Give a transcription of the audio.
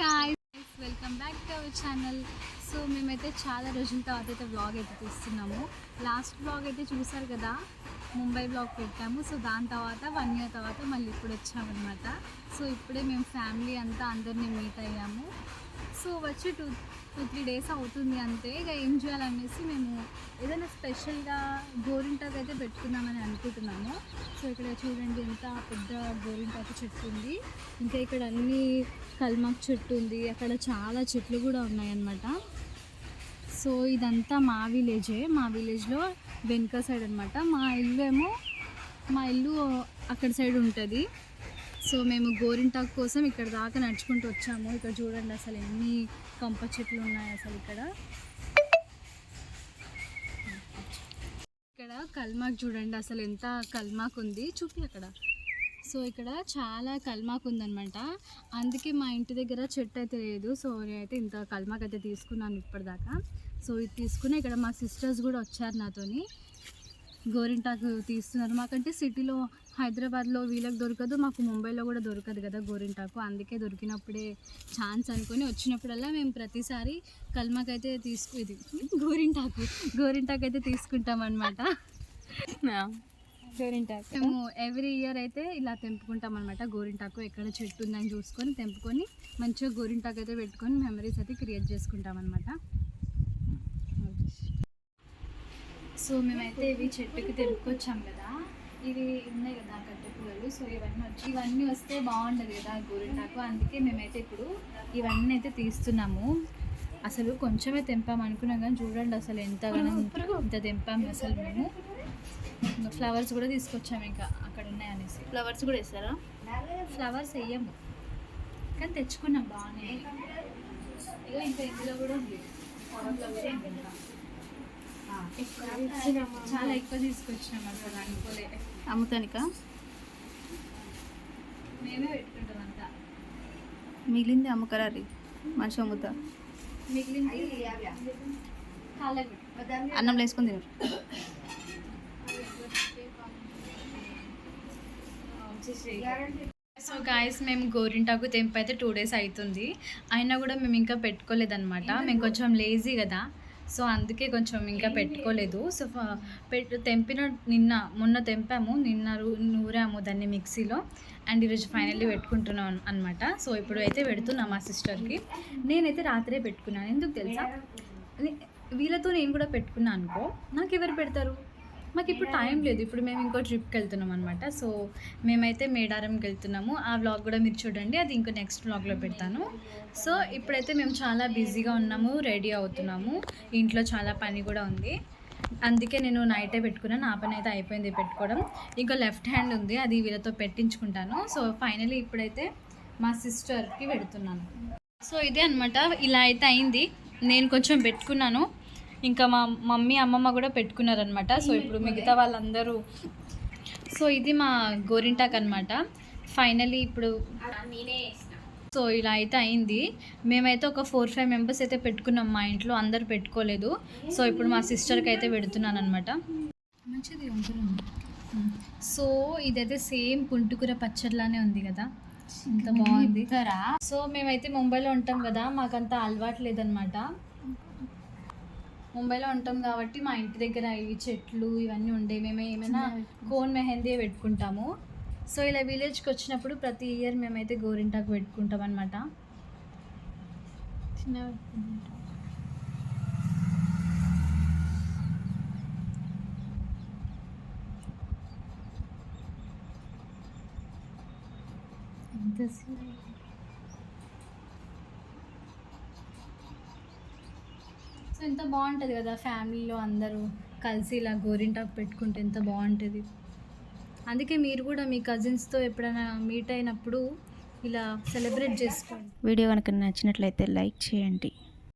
Guys welcome back to our channel so మేమైతే చాలా రోజుల తర్వాత అయితే వ్లాగ్ అయితే తీస్తున్నాము. లాస్ట్ వ్లాగ్ అయితే చూసారు కదా? ముంబై వ్లాగ్ పెట్టాము. సో దాని తర్వాత వన్ ఇయర్ తర్వాత మళ్ళీ ఇప్పుడు వచ్చామన్నమాట. సో ఇప్పుడే మేము ఫ్యామిలీ అంతా అందరినీ మీట్ అయ్యాము. సో వచ్చి టూ టూ త్రీ డేస్ అవుతుంది అంతే ఇక ఏం చేయాలనేసి మేము ఏదైనా స్పెషల్గా గోరింటాకు అయితే పెట్టుకుందామని అనుకుంటున్నాము. సో ఇక్కడ చూడండి ఎంత పెద్ద గోరింటాకు చెట్టు ఉంది. ఇంకా ఇక్కడ అన్ని కల్మాక్ చెట్టు ఉంది. అక్కడ చాలా చెట్లు కూడా ఉన్నాయన్నమాట. సో ఇదంతా మా విలేజే. మా విలేజ్లో వెనుక సైడ్ అనమాట మా ఇల్లు ఏమో మా ఇల్లు అక్కడ సైడ్ ఉంటుంది. సో మేము గోరింటాకు కోసం ఇక్కడ దాకా నడుచుకుంటూ వచ్చాము. ఇక్కడ చూడండి అసలు ఎన్ని కంప చెట్లు ఉన్నాయి అసలు ఇక్కడ. ఇక్కడ కల్మాక్ చూడండి అసలు ఎంత కల్మాక్ ఉంది. చూపి అక్కడ. సో ఇక్కడ చాలా కల్మాక్ ఉందనమాట అందుకే మా ఇంటి దగ్గర చెట్టు అయితే లేదు. సో నేనైతే ఇంత కల్మాక్ అయితే తీసుకున్నాను ఇప్పటిదాకా. సో ఇది తీసుకుని ఇక్కడ మా సిస్టర్స్ కూడా వచ్చారు నాతోని. గోరింటాకు తీస్తున్నారు. మాకంటే సిటీలో హైదరాబాద్లో వీళ్ళకి దొరకదు మాకు ముంబైలో కూడా దొరకదు కదా గోరింటాకు. అందుకే దొరికినప్పుడే ఛాన్స్ అనుకొని వచ్చినప్పుడల్లా మేము ప్రతిసారి కల్మాక్ అయితే తీసుకు ఇది గోరింటాకు గోరింటాకు అయితే తీసుకుంటాం అనమాట గోరింటాకు. మేము ఎవ్రీ ఇయర్ అయితే ఇలా తెంపుకుంటాం అనమాట గోరింటాకు. ఎక్కడ చెట్టు ఉందని చూసుకొని తెంపుకొని మంచిగా గోరింటాకు అయితే పెట్టుకొని మెమరీస్ అయితే క్రియేట్ చేసుకుంటాం అనమాట సో మేమైతే ఇవి చెట్టుకి తెంపుకొచ్చాం కదా. ఇవి ఉన్నాయి కదా కట్టె పుల్లలు సో ఇవన్నీ వచ్చి ఇవన్నీ వస్తే బాగుండదు కదా గోరింటాకు. అందుకే మేమైతే ఇప్పుడు ఇవన్నీ అయితే తీస్తున్నాము. అసలు కొంచెమే తెంపాం అనుకున్నాం కానీ చూడండి అసలు ఎంత ఇంత తెంపాం అసలు మేము. ఫ్లవర్స్ కూడా తీసుకొచ్చాము ఇంకా అక్కడ ఉన్నాయి అనేసి. ఫ్లవర్స్ కూడా వేస్తారా? ఫ్లవర్స్ వేయము. కానీ తెచ్చుకున్నాం బాగానే. ఇక ఇంకా ఇందులో కూడా ఉంది. చాలా ఎక్కువ తీసుకొచ్చినాం అసలు అనుకోలే. అమ్ముతానిక? మేమే పెట్టుకుంటాం అంతా. మిగిలింది అమ్మకరారి మనిషి అమ్ముతా? మిగిలింది అన్నం వేసుకొని తినరు సో గాయస్ మేము గోరింటాకు తెంపు అయితే టూ డేస్ అవుతుంది అయినా కూడా మేము ఇంకా పెట్టుకోలేదన్నమాట. మేము కొంచెం లేజీ కదా. సో అందుకే కొంచెం ఇంకా పెట్టుకోలేదు. సో పెట్టు తెంపిన నిన్న మొన్న తెంపాము నిన్న నూరాము దాన్ని మిక్సీలో. అండ్ ఈరోజు ఫైనల్లీ పెట్టుకుంటున్నాం అనమాట సో ఇప్పుడు అయితే పెడుతున్నా మా సిస్టర్కి. నేనైతే రాత్రే పెట్టుకున్నాను. ఎందుకు తెలుసా? వీళ్ళతో నేను కూడా పెట్టుకున్నాను అనుకో. నాకు ఎవరు పెడతారు? మాకు ఇప్పుడు టైం లేదు. ఇప్పుడు మేము ఇంకో ట్రిప్కి వెళ్తున్నాం అనమాట సో మేమైతే మేడారంకి వెళ్తున్నాము ఆ వ్లాగ్ కూడా మీరు చూడండి. అది ఇంకో నెక్స్ట్ వ్లాగ్లో పెడతాను. సో ఇప్పుడైతే మేము చాలా బిజీగా ఉన్నాము. రెడీ అవుతున్నాము. ఇంట్లో చాలా పని కూడా ఉంది. అందుకే నేను నైటే పెట్టుకున్నాను. నా పని అయితే అయిపోయింది పెట్టుకోవడం. ఇంకా లెఫ్ట్ హ్యాండ్ ఉంది. అది వీళ్ళతో పెట్టించుకుంటాను. సో ఫైనలీ ఇప్పుడైతే మా సిస్టర్కి పెడుతున్నాను. సో ఇదే అనమాట ఇలా అయితే అయింది. నేను కొంచెం పెట్టుకున్నాను. ఇంకా మా మమ్మీ అమ్మమ్మ కూడా పెట్టుకున్నారనమాట సో ఇప్పుడు మిగతా వాళ్ళందరూ సో ఇది మా గోరింటాక్ అనమాట ఫైనలీ ఇప్పుడు సో ఇలా అయితే అయింది. మేమైతే ఒక ఫోర్ ఫైవ్ మెంబర్స్ అయితే పెట్టుకున్నాం మా ఇంట్లో. అందరు పెట్టుకోలేదు. సో ఇప్పుడు మా సిస్టర్కి అయితే పెడుతున్నాను అనమాట మంచిది సో ఇదైతే సేమ్ పుంటుకూర పచ్చడిలానే ఉంది కదా. ఎంత బాగుంది. సో మేమైతే ముంబైలో ఉంటాం కదా. మాకంత అలవాటు లేదనమాట ముంబైలో ఉంటాం కాబట్టి మా ఇంటి దగ్గర ఇవి చెట్లు ఇవన్నీ ఉండే మేము ఏమైనా కోన్ మెహందీ పెట్టుకుంటాము. సో ఇలా విలేజ్కి వచ్చినప్పుడు ప్రతి ఇయర్ మేమైతే గోరింటాకు పెట్టుకుంటాం అనమాట సో ఎంత బాగుంటుంది కదా ఫ్యామిలీలో అందరూ కలిసి ఇలా గోరింటాకు పెట్టుకుంటే ఎంత బాగుంటుంది. అందుకే మీరు కూడా మీ కజిన్స్తో ఎప్పుడైనా మీట్ అయినప్పుడు ఇలా సెలబ్రేట్ చేసుకోండి. వీడియో కనుక నచ్చినట్లయితే లైక్ చేయండి.